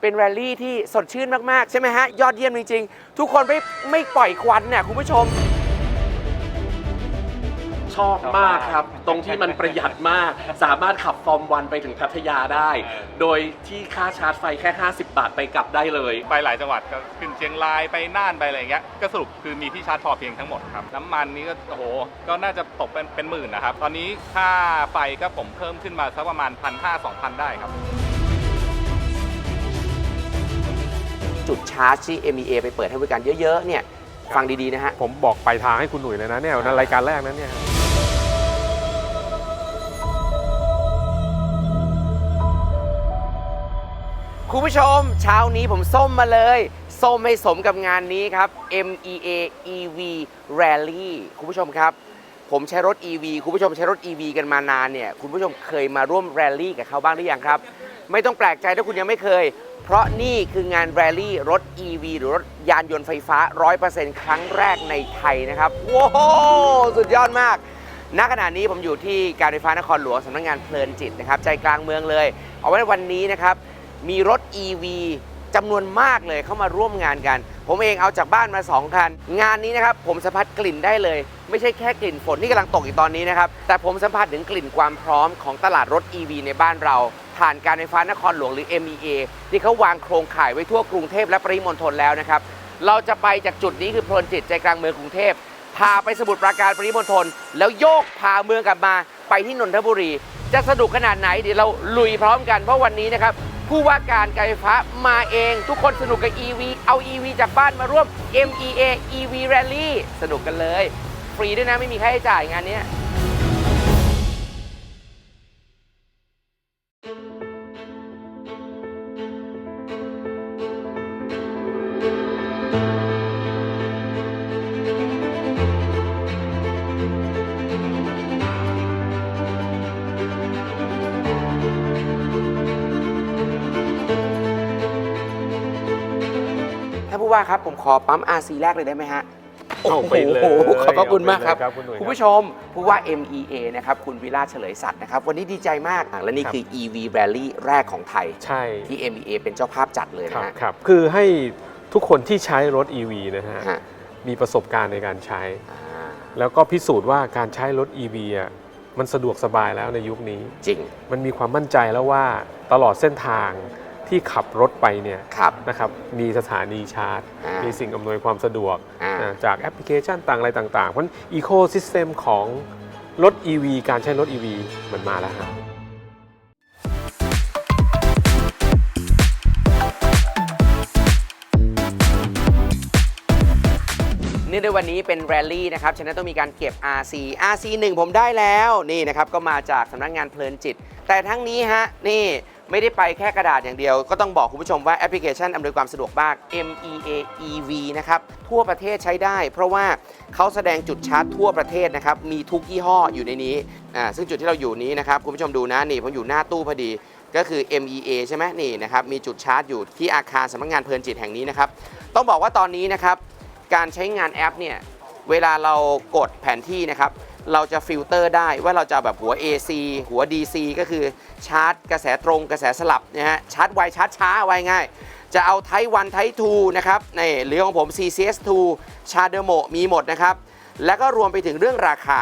เป็นแรลลี่ที่สดชื่นมาก ๆ ใช่ไหมฮะ ยอดเยี่ยมจริง ๆ ทุกคนไม่ไม่ปล่อยควันเนี่ยคุณผู้ชม ชอบมากครับ ตรงที่มันประหยัดมาก สามารถขับฟอร์มวันไปถึงพัทยาได้ โดยที่ค่าชาร์จไฟแค่ 50 บาทไปกลับได้เลย ไปหลายจังหวัดก็ขึ้นเชียงรายไปน่านไปอะไรอย่างเงี้ยก็สรุปคือมีที่ชาร์จพอเพียงทั้งหมดครับ น้ำมันนี้ก็โอ้โหก็น่าจะตกเป็นเป็นหมื่นนะครับ ตอนนี้ค่าไฟก็ผมเพิ่มขึ้นมาสักประมาณพันห้าสองพันได้ครับ จุดชาร์จที่ MEA ไปเปิดให้บริการเยอะๆเนี่ยฟังดีๆนะฮะ ผมบอกไปลายทางให้คุณหนุ่ยเลยนะเนี่ยในรายการแรกนั้นเนี่ยคุณผู้ชมเช้านี้ผมส้มมาเลย ส้มให้สมกับงานนี้ครับ MEA EV Rally คุณผู้ชมครับ ผมใช้รถ EV คุณผู้ชมใช้รถ EV กันมานานเนี่ย คุณผู้ชมเคยมาร่วมแรลลี่กับเขาบ้างหรือยังครับ ไม่ต้องแปลกใจถ้าคุณยังไม่เคย เพราะนี่คืองานแรลลี่รถ EV หรือรถยานยนต์ไฟฟ้า 100%ครั้งแรกในไทยนะครับว้าวสุดยอดมากณขณะนี้ผมอยู่ที่การไฟฟ้านครหลวงสำนักงานเพลินจิตนะครับใจกลางเมืองเลย เอาไว้วันนี้นะครับมีรถ EV จำนวนมากเลยเข้ามาร่วมงานกัน ผมเองเอาจากบ้านมา 2 คัน งานนี้นะครับผมสัมผัสกลิ่นได้เลย ไม่ใช่แค่กลิ่นฝนที่กำลังตกอยู่ตอนนี้นะครับ แต่ผมสัมผัสถึงกลิ่นความพร้อมของตลาดรถ EV ในบ้านเรา ผ่านการไฟฟ้านครหลวงหรือ MEA ที่เขาวางโครงข่ายไว้ทั่วกรุงเทพและปริมณฑลแล้วนะครับ เราจะไปจากจุดนี้คือพลนจิตใจกลางเมืองกรุงเทพพาไปสมุทรปราการปริมณฑลแล้วโยกพาเมืองกลับมาไปที่นนทบุรี จะสนุกขนาดไหนเดี๋ยวเราลุยพร้อมกันเพราะวันนี้นะครับผู้ว่าการการไฟฟ้ามาเอง ทุกคนสนุกกับ EV เอา EV จากบ้านมาร่วม MEA EV Rally สนุกกันเลย ฟรีด้วยนะไม่มีค่าใช้จ่ายงานนี้ ว่าครับผมขอปั๊ม RC แรกเลยได้ไหมฮะเอาไปเลยโอ้โห ขอบพระคุณมากครับเอาไปเลยครับคุณหนุ่ยครับ คุณผู้ชมผู้ว่า MEA นะครับ คุณวิราชเฉลยสัตว์นะครับ วันนี้ดีใจมากอะและนี่ครับคือ EV Rally แรกของไทย ใช่ ที่ MEA เป็นเจ้าภาพจัดเลยครันะบฮะครับ คือให้ทุกคนที่ใช้รถ EV นะฮะฮะมีประสบการณ์ในการใช้อ่าแล้วก็พิสูจน์ว่าการใช้รถ EV อะมันสะดวกสบายแล้วในยุคนี้ จริง มันมีความมั่นใจแล้วว่าตลอดเส้นทาง ที่ขับรถไปเนี่ยครับนะครับมีสถานีชาร์จ อ่ามีมีสิ่งอำนวยความสะดวกอ่า อ่าจากแอปพลิเคชันต่างอะไรต่างๆ เพราะอีโคซิสเต็มของรถ EV การใช้รถ EV มันมาแล้วครับ เนื่องด้วยวันนี้เป็นแรลลี่นะครับ ฉะนั้นต้องมีการเก็บ RC RC 1 ผมได้แล้ว นี่นะครับ ก็มาจากสำนักงานเพลินจิต แต่ทั้งนี้ฮะ นี่ ไม่ได้ไปแค่กระดาษอย่างเดียว ก็ต้องบอกคุณผู้ชมว่าแอปพลิเคชันอำนวยความสะดวกมาก MEA EV นะครับทั่วประเทศใช้ได้ เพราะว่าเขาแสดงจุดชาร์จทั่วประเทศนะครับมีทุกยี่ห้ออยู่ในนี้อ่าซึ่งจุดที่เราอยู่นี้นะครับคุณผู้ชมดูนะนี่ผมอยู่หน้าตู้พอดีก็คือ MEA ใช่ไหมนี่นะครับมีจุดชาร์จอยู่ที่อาคารสำนักงานเพลินจิตแห่งนี้นะครับต้องบอกว่าตอนนี้นะครับการใช้งานแอปเนี่ยเวลาเรากดแผนที่นะครับ เราจะฟิลเตอร์ได้ว่าเราจะแบบหัว AC หัว DC ก็คือชาร์จ กระแสตรงกระแสสลับนะฮะชาร์จไวชาร์จช้าไวง่าย จะเอาไทวันไททูนะครับในหรือของผม CCS2 ชาเดโมมีหมดนะครับ แล้วก็รวมไปถึงเรื่องราคา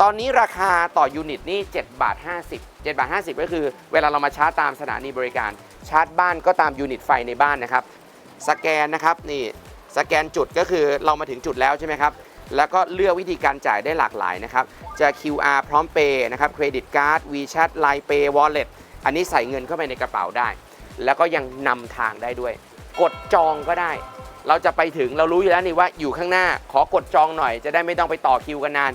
ตอนนี้ราคาต่อยูนิตนี่7บาท50 7บาท50 ก็คือเวลาเรามาชาร์จตามสถานีบริการ ชาร์จบ้านก็ตามยูนิตไฟในบ้านนะครับ สแกนนะครับนี่สแกนจุดก็คือเรามาถึงจุดแล้วใช่ไหมครับ แล้วก็เลือกวิธีการจ่ายได้หลากหลายนะครับ จะ QR พร้อมเปย์นะครับเครดิตการ์ด WeChat Line Pay Wallet อันนี้ใส่เงินเข้าไปในกระเป๋าได้ แล้วก็ยังนำทางได้ด้วย กดจองก็ได้ เราจะไปถึงเรารู้อยู่แล้วนี่ว่าอยู่ข้างหน้าขอกดจองหน่อย จะได้ไม่ต้องไปต่อคิวกันนาน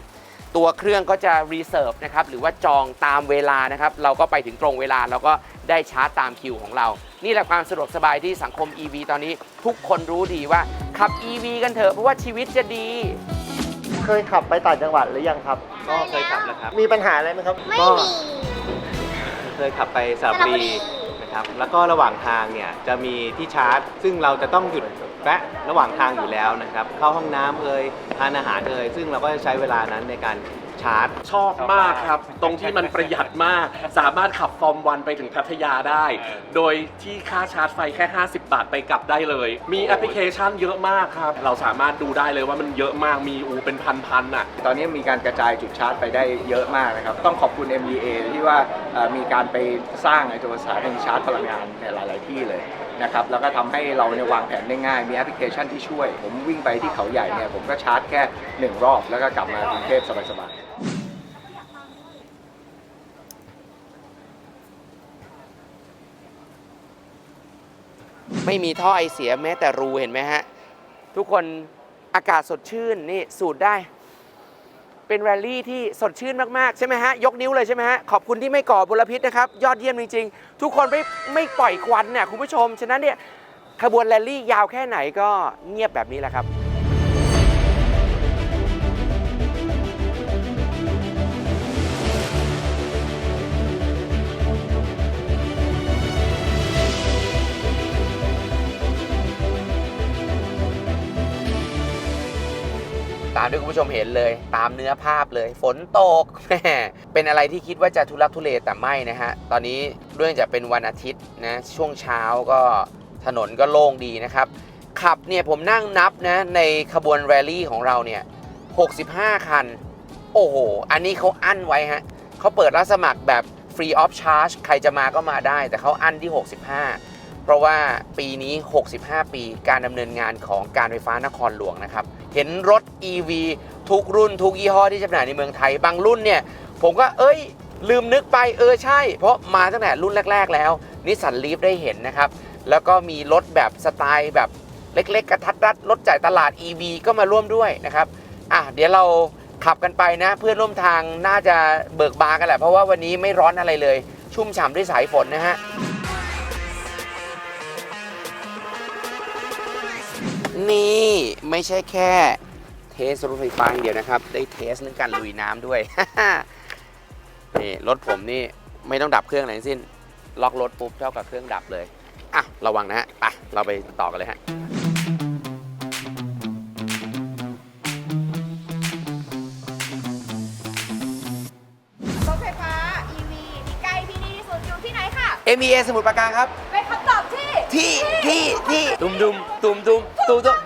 ตัวเครื่องก็จะรีเซิร์ฟนะครับหรือว่าจองตามเวลานะครับ เราก็ไปถึงตรงเวลาเราก็ได้ชาร์จตามคิวของเรา นี่แหละความสะดวกสบายที่สังคม EV ตอนนี้ ทุกคนรู้ดีว่าขับ EV กันเถอะเพราะว่าชีวิตจะดี เคยขับไปต่างจังหวัดหรือยังครับ ก็เคยขับแล้วครับ มีปัญหาอะไรไหมครับ ไม่ก็มี เคยขับไปสระสระบุบุรีรีนะครับ แล้วก็ระหว่างทางเนี่ยจะมีที่ชาร์จ ซึ่งเราจะต้องหยุดแวะระหว่างทางอยู่แล้วนะครับ เข้าห้องน้ำเอ่ยทานอาหารเอ่ยซึ่งเราก็จะใช้เวลานั้นในการ ชชาร์จ ชอบมากครับ ตรงที่มันประหยัดมาก สามารถขับฟอร์มวันไปถึงพัทยาได้ โดยที่ค่าชาร์จไฟแค่ 50 บาทไปกลับได้เลย มีแอปพลิเคชันเยอะมากครับ เราสามารถดูได้เลยว่ามันเยอะมากมีอูเป็นพันๆอะ ตอนนี้มีการกระจายจุดชาร์จไปได้เยอะมากนะครับ ต้องขอบคุณ MDA ที่ว่าเอ่อมีการไปสร้างไอ้ตัวสถานีชาร์จพลังงานในหลาย ๆ ที่เลย นะครับแล้วก็ทำให้เราเนี่ยวางแผนได้ง่าย มีแอปพลิเคชันที่ช่วย ผมวิ่งไปที่เขาใหญ่เนี่ยผมก็ชาร์จแค่หนึ่งรอบ แล้วก็กลับมากรุงเทพสบายๆไม่มีท่อไอเสียแม้แต่รูเห็นไหมฮะ ทุกคนอากาศสดชื่นนี่สูดได้ เป็นแรลลี่ที่สดชื่นมาก ๆ ใช่ไหมฮะ ยกนิ้วเลยใช่ไหมฮะ ขอบคุณที่ไม่ก่อมลพิษนะครับ ยอดเยี่ยมจริง ๆ ทุกคนไม่ไม่ปล่อยควันเนี่ยคุณผู้ชม ฉะนั้นเนี่ยขบวนแรลลี่ยาวแค่ไหนก็เงียบแบบนี้แหละครับ ตามที่คุณผู้ชมเห็นเลย ตามเนื้อภาพเลย ฝนตกแหมเป็นอะไรที่คิดว่าจะทุลักทุเลแต่ไม่นะฮะ ตอนนี้เรื่องจากเป็นวันอาทิตย์นะ ช่วงเช้าก็ถนนก็โล่งดีนะครับ ขับเนี่ยผมนั่งนับนะในขบวนแรลลี่ของเราเนี่ย 65 คัน โอ้โห อันนี้เขาอั้นไว้ฮะเขาเปิดรับสมัครแบบ free of charge ใครจะมาก็มาได้ แต่เขาอั้นที่ 65 เพราะว่าปีนี้ 65 ปีการดำเนินงานของการไฟฟ้านครหลวงนะครับ เห็นรถ EV ทุกรุ่นทุกยี่ห้อที่จำหน่ายในเมืองไทย บางรุ่นเนี่ย ผมก็เอ้ย ลืมนึกไปเออใช่ เพราะมาตั้งแต่รุ่นแรก ๆ แล้วนิสสันลีฟได้เห็นนะครับ แล้วก็มีรถแบบสไตล์แบบเล็ก ๆ กระทัดรัดรถจ่ายตลาด EV ก็มาร่วมด้วยนะครับอะเดี๋ยวเราขับกันไปนะ เพื่อนร่วมทางน่าจะเบิกบานกันแหละเพราะว่าวันนี้ไม่ร้อนอะไรเลย ชุ่มฉ่ำด้วยสายฝนนะฮะ นี่ไม่ใช่แค่เทสรถไฟฟ้าอย่างเดียวนะครับ ได้เทสเรื่องการลุยน้ำด้วย นี่รถผมนี่ไม่ต้องดับเครื่องอะไรทั้งสิ้น ล็อกรถปุ๊บเท่ากับเครื่องดับเลย อะ ระวังนะฮะไปเราไปต่อกันเลยฮะรถไฟฟ้า EV ที่ใกล้ที่นี่ที่สุดอยู่ที่ไหนค่ะ MEA สมุทรปราการครับเป็นคำตอบ ที่ที่ที่ที่ตุมดุมตุมตุมตุมตุม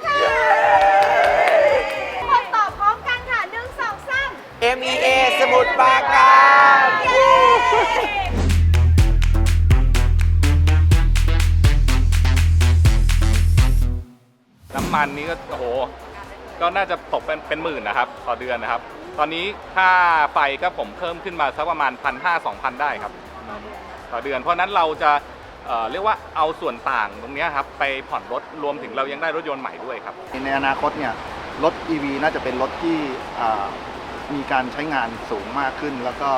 คนตอบพร้อมกันค่ะหนึ่งสองสาม MEA สมุทรปราการเย้น้ำมันนี้ก็โอ้โห ก็น่าจะตกเป็นเป็นหมื่นนะครับ ต่อเดือนนะครับ ตอนนี้ค่าไฟก็ผมเพิ่มขึ้นมาสักประมาณพันห้าสองพันได้ครับ ต่อเดือน เพราะฉะนั้นเราจะ เอ่อเรียกว่าเอาส่วนต่างตรงเนี้ยครับไปผ่อนรถรวมถึงเรายังได้รถยนต์ใหม่ด้วยครับ ในอนาคตเนี่ยรถ EV น่าจะเป็นรถที่อ่ามีการใช้งานสูงมากขึ้น แล้วก็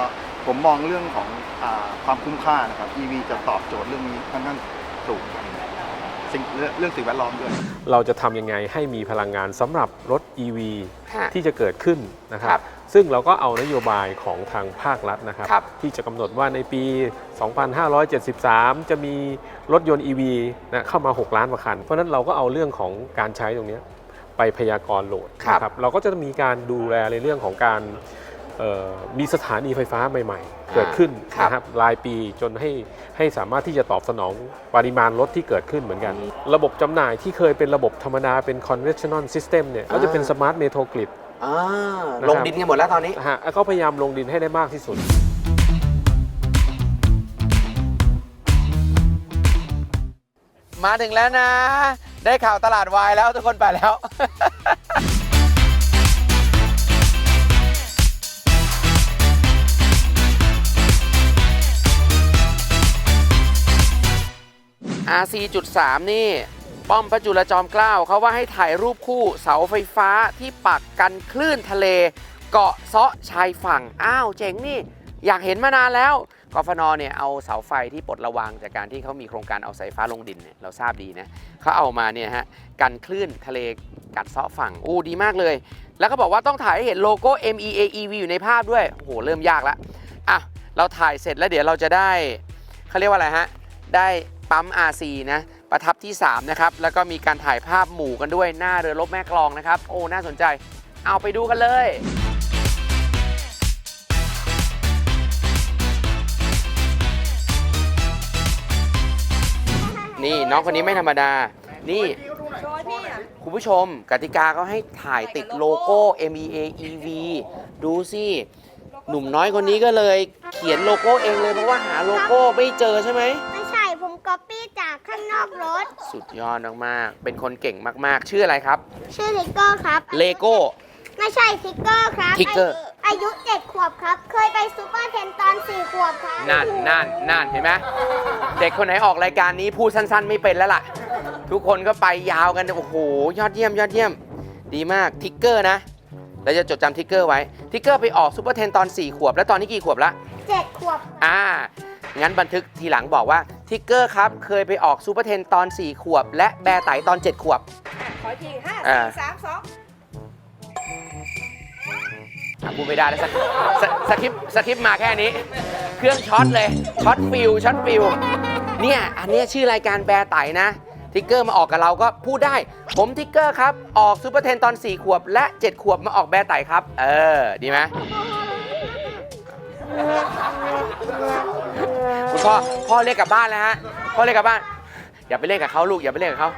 ผมมองเรื่องของอาความคุ้มค่านะครับ EV จะตอบโจทย์เรื่องนี้ค่อนข้างสูงสิ่งเรื่องเรื่องสิ่งแวดล้อมด้วย เราจะทำยังไงให้มีพลังงานสำหรับรถ EV ฮะที่จะเกิดขึ้นนะคครัรับบ ซึ่งเราก็เอานโยบายของทางภาครัฐนะครับครับที่จะกำหนดว่าในปี 2573 จะมีรถยนต์ EV นะเข้ามา 6 ล้านกว่าคัน เพราะฉะนั้นเราก็เอาเรื่องของการใช้ตรงเนี้ยไปพยากรณ์โหลดครับนะครับเราก็จะมีการดูแลในเรื่องของการเอ่อมีสถานีไฟฟ้าใหม่ ๆ เกิดขึ้นครับนะครับรายปีจนให้ให้สามารถที่จะตอบสนองปริมาณรถที่เกิดขึ้นเหมือนกัน ระบบจำหน่ายที่เคยเป็นระบบธรรมดาเป็น conventional system เนี่ยก็จะเป็น smart meter grid อ่านะครับ ลงดินกันหมดแล้วตอนนี้ นะฮะก็พยายามลงดินให้ได้มากที่สุด มาถึงแล้วนะ ได้ข่าวตลาดวายแล้วทุกคนไปแล้ว RC.3 นี่ ป้อมพระจุลจอมเกล้าเขาว่าให้ถ่ายรูปคู่เสาไฟฟ้าที่ปักกันคลื่นทะเล เกาะเซาะชายฝั่ง อ้าวเจ๋งนี่ อยากเห็นมานานแล้วกฟนเนี่ยเอาเสาไฟที่ปลดระวางจากการที่เขามีโครงการเอาสายฟ้าลงดินเนี่ยเราทราบดีนะเขาเอามาเนี่ยฮะกันคลื่นทะเลกัดเซาะฝั่งอู้ดีมากเลย แล้วก็บอกว่าต้องถ่ายให้เห็นโลโก้ MEAEV อยู่ในภาพด้วยโอ้โหเริ่มยากล้วอะเราถ่ายเสร็จแล้วเดี๋ยวเราจะได้เขาเรียกว่าอะไรฮะได้ปั๊ม RC นะ ประทับที่3นะครับแล้วก็มีการถ่ายภาพหมู่กันด้วยหน้าเรือลบแม่กลองนะครับ โอ้น่าสนใจ เอาไปดูกันเลยนี่น้องคนนี้ไม่ธรรมดา นี่คุณผู้ชมกติกาเขาให้ถ่ายติดโลโก้ MEA EV ดูสิ หนุ่มน้อยคนนี้ก็เลยเขียนโลโก้เองเลยเพราะว่าหาโลโก้ไม่เจอใช่ไหม ก๊อปปี้จากข้างนอกรถ สุดยอดมากๆ เป็นคนเก่งมากๆ ชื่ออะไรครับ ชื่อทิกเกอร์ครับเลโก้ ไม่ใช่ทิกเกอร์ครับทิกเกอร์อายุเจ็ดขวบครับ เคยไปซูเปอร์เทนตอนสี่ขวบครับนั่นนั่นนั่นเห็นไหมเด็กคนไหนออกรายการนี้พูดสั้นๆ ไม่เป็นแล้วล่ะ ทุกคนก็ไปยาวกัน โอ้โห ยอดเยี่ยมยอดเยี่ยม ดีมาก ทิกเกอร์นะ เราจะจดจำทิกเกอร์ไว้ ทิกเกอร์ไปออกซูเปอร์เทนตอน 4 ขวบ แล้วตอนนี้กี่ขวบละ เจ็ดขวบอ่า งั้นบันทึกทีหลังบอกว่าทิกเกอร์ครับเคยไปออกซูเปอร์เทนตอน 4 ขวบ และแบร์ไตตอน 7 ขวบ ขออีกทีห้าอ่าสี่สามสองอะพูดไม่ได้แล้วสคสสคริปต์สคริปต์มาแค่นี้ เครื่องช็อตเลยช็อตฟิลช็อตฟิลเนี่ยอันเนี้ยชื่อรายการแบร์ไตนะทิกเกอร์มาออกกับเราก็พูดได้ ผมทิกเกอร์ครับ ออกซูเปอร์เทนตอน 4 ขวบ และ 7 ขวบมาออกแบร์ไตครับ เออ ดีไหม คุณพ่อพ่อเรียกกลับบ้านแล้วฮะพ่อเรียกกลับบ้าน อย่าไปเล่นกับเขาลูกอย่าไปเล่นกับเขา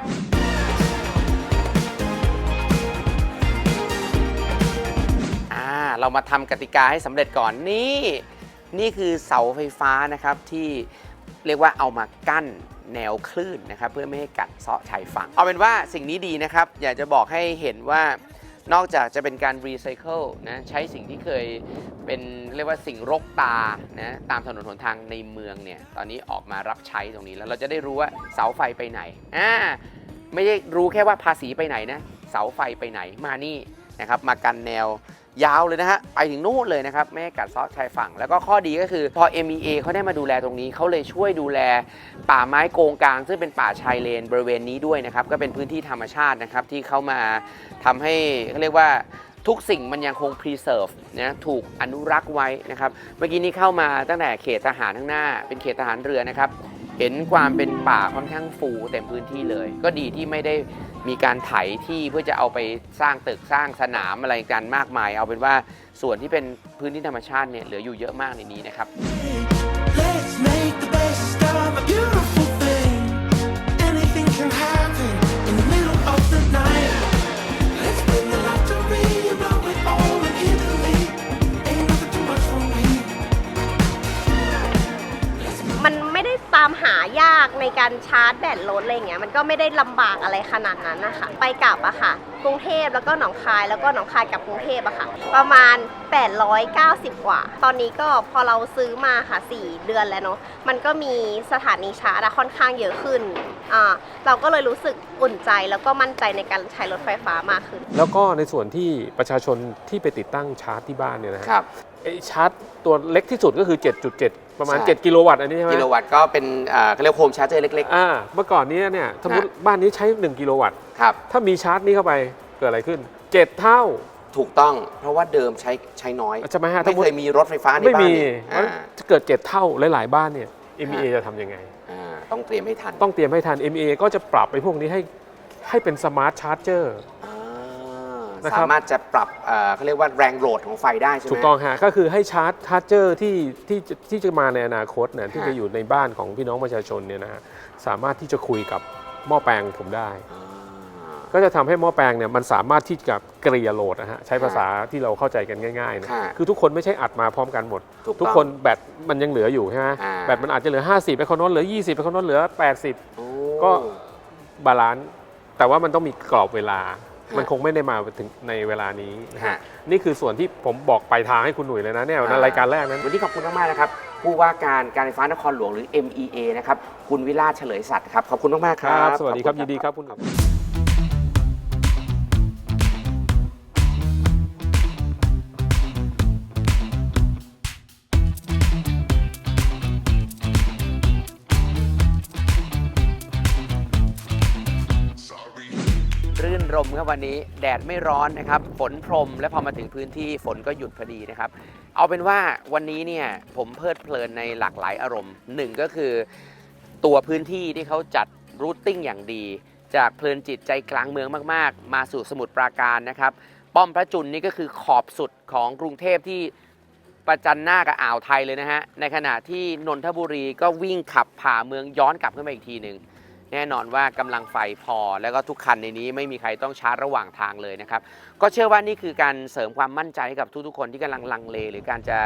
อ่าเรามาทำกติกาให้สำเร็จก่อนนี่ นี่คือเสาไฟฟ้านะครับที่เรียกว่าเอามากั้นแนวคลื่นนะครับ เพื่อไม่ให้กัดเซาะชายฝั่งเอาเป็นว่าสิ่งนี้ดีนะครับ อยากจะบอกให้เห็นว่า นอกจากจะเป็นการรีไซเคิลนะใช้สิ่งที่เคยเป็นเรียกว่าสิ่งรกตานะตามถนนหนทางในเมืองเนี่ยตอนนี้ออกมารับใช้ตรงนี้แล้วเราจะได้รู้ว่าเสาไฟไปไหนอ่าไม่ได้รู้แค่ว่าภาษีไปไหนนะเสาไฟไปไหนมานี่นะครับมากันแนว ยาวเลยนะฮะ ไปถึงนู่นเลยนะครับ ไม่ให้กัดเซาะชายฝั่ง แล้วก็ข้อดีก็คือ พอ MEA เขาได้มาดูแลตรงนี้ เขาเลยช่วยดูแลป่าไม้โกงกลาง ซึ่งเป็นป่าชายเลนบริเวณนี้ด้วยนะครับ ก็เป็นพื้นที่ธรรมชาตินะครับ ที่เขามาทำให้เขาเรียกว่าทุกสิ่งมันยังคง preserve นะถูกอนุรักษ์ไว้นะครับ เมื่อกี้นี้เข้ามาตั้งแต่เขตทหารข้างหน้า เป็นเขตทหารเรือนะครับ เห็นความเป็นป่าค่อนข้างฟูเต็มพื้นที่เลย ก็ดีที่ไม่ได้ มีการไถที่เพื่อจะเอาไปสร้างตึกสร้างสนามอะไรกันมากมาย เอาเป็นว่าส่วนที่เป็นพื้นที่ธรรมชาติเนี่ยเหลืออยู่เยอะมากในนี้นะครับ กในการชาร์จแบตรถอะไรเงี้ยมันก็ไม่ได้ลำบากอะไรขนาดนั้นนะคะไปกลับอะค่ะ กรุงเทพแล้วก็หนองคายแล้วก็หนองคายกับกรุงเทพอะค่ะ ประมาณ 890 กว่า ตอนนี้ก็พอเราซื้อมาค่ะ 4 เดือนแล้วเนาะมันก็มีสถานีชาร์จอะค่อนข้างเยอะขึ้นอ่าเราก็เลยรู้สึกอุ่นใจแล้วก็มั่นใจในการใช้รถไฟฟ้ามากขึ้น แล้วก็ในส่วนที่ประชาชนที่ไปติดตั้งชาร์จที่บ้านเนี่ยนะฮะ ครับ ไอ้ชาร์จตัวเล็กที่สุดก็คือ 7.7 ประมาณ ใช่ 7 กิโลวัตต์อันนี้ใช่ไหมกิโลวัตต์ก็เป็นอ่าเขาเรียกโฮมชาร์เจอร์เล็ก อ่าเมื่อก่อนนี้เนี่ยสมมติบ้านนี้ใช้ 1 กิโลวัตต์ ๆ ครับ ถ้ามีชาร์จนี้เข้าไปเกิดอะไรขึ้น 7 เท่า ถูกต้องเพราะว่าเดิมใช้ใช้น้อย ใช่ไหมฮะไม่เคยมีรถไฟฟ้าในไม่บ้านมีนี่เพราะอ่าจะเกิด 7 เท่าหลาย ๆ บ้านเนี่ย MEA จะทำยังไง อ่าต้องเตรียมให้ทัน ต้องเตรียมให้ทัน MEA ก็จะปรับไปพวกนี้ให้ให้เป็นสมาร์ทชาร์จเจอร์อ่า นะครับ สามารถจะปรับเอ่อเขาเรียกว่าแรงโหลดของไฟได้ใช่ไหม ถูกต้องฮะก็คือให้ชาร์จชาร์จเจอร์ที่ที่ที่ที่จะมาในอนาคตเนี่ยที่ฮะจะอยู่ในบ้านของพี่น้องประชาชนเนี่ยนะฮะสามารถที่จะคุยกับหม้อแปลงผมได้อ่าก็จะทำให้หม้อแปลงเนี่ยมันสามารถที่จะเกลี่ยโหลดนะฮะใช้ภาษาที่เราเข้าใจกันง่ายๆนะค่ะคือทุกคนไม่ใช่อัดมาพร้อมกันหมด ถูกต้องทุกคนแบตมันยังเหลืออยู่ใช่ไหมอ่า แบตมันอาจจะเหลือ 50ไปคนโน้นเหลือ 20ไปคนโน้นเหลือ 80 โอ้ ก็ บาลานซ์แต่ว่ามันต้องมีกรอบเวลาฮะ มันคงไม่ได้มาถึงในเวลานี้นะฮะฮะนี่คือส่วนที่ผมบอกไปลายทางให้คุณหนุ่ยเลยนะเนี่ยในอ่ารรายการแรกนั้น วันนี้ขอบคุณมากๆนะครับ ผู้ว่าการการไฟฟ้านครหลวงหรือ MEA นะครับ คุณวิราชเฉลยสัตย์ครับ ขอบคุณมากๆคครัรับบสวัสดีครับขอยินดีครับคุณหนุ่ย รมครับวันนี้แดดไม่ร้อนนะครับฝนพรมและพอมาถึงพื้นที่ฝนก็หยุดพอดีนะครับ เอาเป็นว่าวันนี้เนี่ยผมเพลิดเพลินในหลากหลายอารมณ์หนึ่งก็คือตัวพื้นที่ที่เขาจัดรูทติ้งอย่างดี จากเพลินจิตใจกลางเมืองมาก ๆ มาสู่สมุทรปราการนะครับ ป้อมพระจุลนี่ก็คือขอบสุดของกรุงเทพที่ประจันหน้ากับอ่าวไทยเลยนะฮะในขณะที่นนทบุรีก็วิ่งขับผ่าเมืองย้อนกลับขึ้นมาอีกทีหนึ่ง แน่นอนว่ากำลังไฟพอ แล้วก็ทุกคันในนี้ไม่มีใครต้องชาร์จระหว่างทางเลยนะครับ ก็เชื่อว่านี่คือการเสริมความมั่นใจให้กับทุกๆคนที่กำลังลังเล หรือการจะ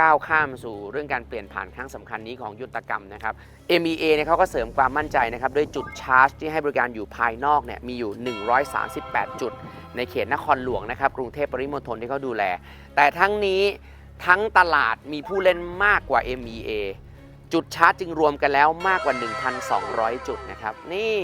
ก้าวข้ามสู่เรื่องการเปลี่ยนผ่านครั้งสำคัญนี้ของยุทธกรรมนะครับ MEA เนี่ยเขาก็เสริมความมั่นใจนะครับด้วยจุดชาร์จ ที่ให้บริการอยู่ภายนอกเนี่ยมีอยู่ 138 จุด ในเขตนครหลวงนะครับกรุงเทพปริมณฑลที่เขาดูแล แต่ทั้งนี้ทั้งตลาดมีผู้เล่นมากกว่า MEA จุดชาร์จจึงรวมกันแล้วมากกว่า 1,200 จุดนะครับ นี่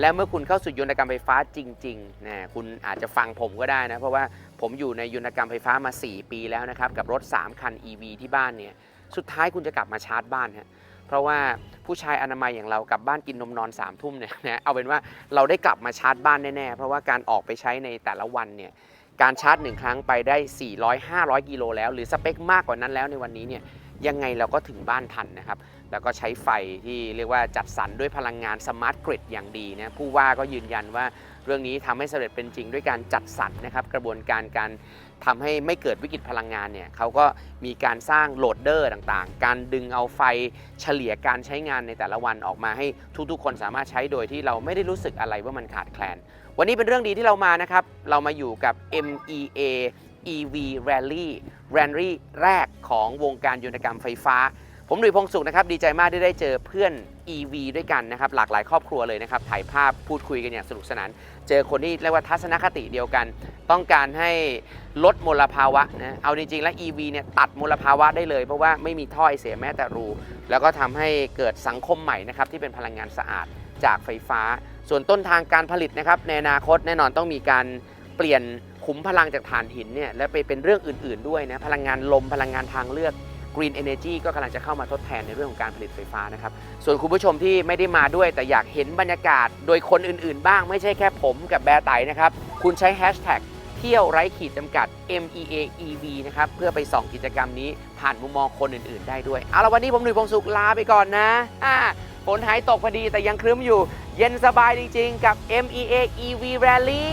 แล้วเมื่อคุณเข้าสู่ยนตกรรมไฟฟ้าจริงๆนะคุณอาจจะฟังผมก็ได้นะ เพราะว่าผมอยู่ในยนตกรรมไฟฟ้ามา 4 ปีแล้วนะครับ กับรถ 3 คัน EV ที่บ้านเนี่ย สุดท้ายคุณจะกลับมาชาร์จบ้านฮะเพราะว่าผู้ชายอนามัยอย่างเรากลับบ้านกินนมนอน3ามทุ่มเนี่ยนะเอาเป็นว่าเราได้กลับมาชาร์จบ้านแน่ๆ เพราะว่าการออกไปใช้ในแต่ละวันเนี่ยการชาร์จหนึ่งครั้งไปได้ 400 500 กิโลแล้ว หรือสเปคมากกว่านั้นแล้วในวันนี้เนี่ย ยังไงเราก็ถึงบ้านทันนะครับ แล้วก็ใช้ไฟที่เรียกว่าจัดสรรด้วยพลังงานสมาร์ทกริดอย่างดีนะผู้ว่าก็ยืนยันว่าเรื่องนี้ทำให้สำเร็จเป็นจริงด้วยการจัดสรรนะครับ กระบวนการการทำให้ไม่เกิดวิกฤตพลังงานเนี่ยเขาก็มีการสร้างโหลดเดอร์ต่างๆ การดึงเอาไฟเฉลี่ยการใช้งานในแต่ละวันออกมาให้ทุกๆ คนสามารถใช้โดยที่เราไม่ได้รู้สึกอะไรว่ามันขาดแคลน วันนี้เป็นเรื่องดีที่เรามานะครับ เรามาอยู่กับ MEA EV Rally Rally แรกของวงการยนตกรรมไฟฟ้า ผมหนุ่ยพงศ์สุขนะครับ ดีใจมากที่ได้เจอเพื่อน EV ด้วยกันนะครับ หลากหลายครอบครัวเลยนะครับ ถ่ายภาพพูดคุยกันอย่างสนุกสนาน เจอคนที่เรียกว่าทัศนคติเดียวกัน ต้องการให้ลดมลภาวะนะ เอาจริงๆ แล้ว EV เนี่ยตัดมลภาวะได้เลย เพราะว่าไม่มีถ้อยเสียแม้แต่รู แล้วก็ทำให้เกิดสังคมใหม่นะครับที่เป็นพลังงานสะอาดจากไฟฟ้า ส่วนต้นทางการผลิตนะครับในอนาคตแน่นอนต้องมีการเปลี่ยน ขุมพลังจากถ่านหินเนี่ยและไปเป็นเรื่องอื่น ๆด้วยนะพลังงานลมพลังงานทางเลือก Green Energy ก็กำลังจะเข้ามาทดแทนในเรื่องของการผลิตไฟฟ้านะครับ ส่วนคุณผู้ชมที่ไม่ได้มาด้วย แต่อยากเห็นบรรยากาศโดยคนอื่น ๆ บ้างไม่ใช่แค่ผมกับแบร์ไตนะครับ คุณใช้แฮชแท็กเที่ยวไร้ขีดจำกัด MEA EV นะครับ เพื่อไปส่องกิจกรรมนี้ผ่านมุมมองคนอื่น ๆ ได้ด้วย เอาละวันนี้ผมหนุ่ยพงศ์สุขลาไปก่อนนะอ่าฝนหายตกพอดีแต่ยังครึ้มอยู่ เย็นสบายจริง ๆ กับ MEA EV Rally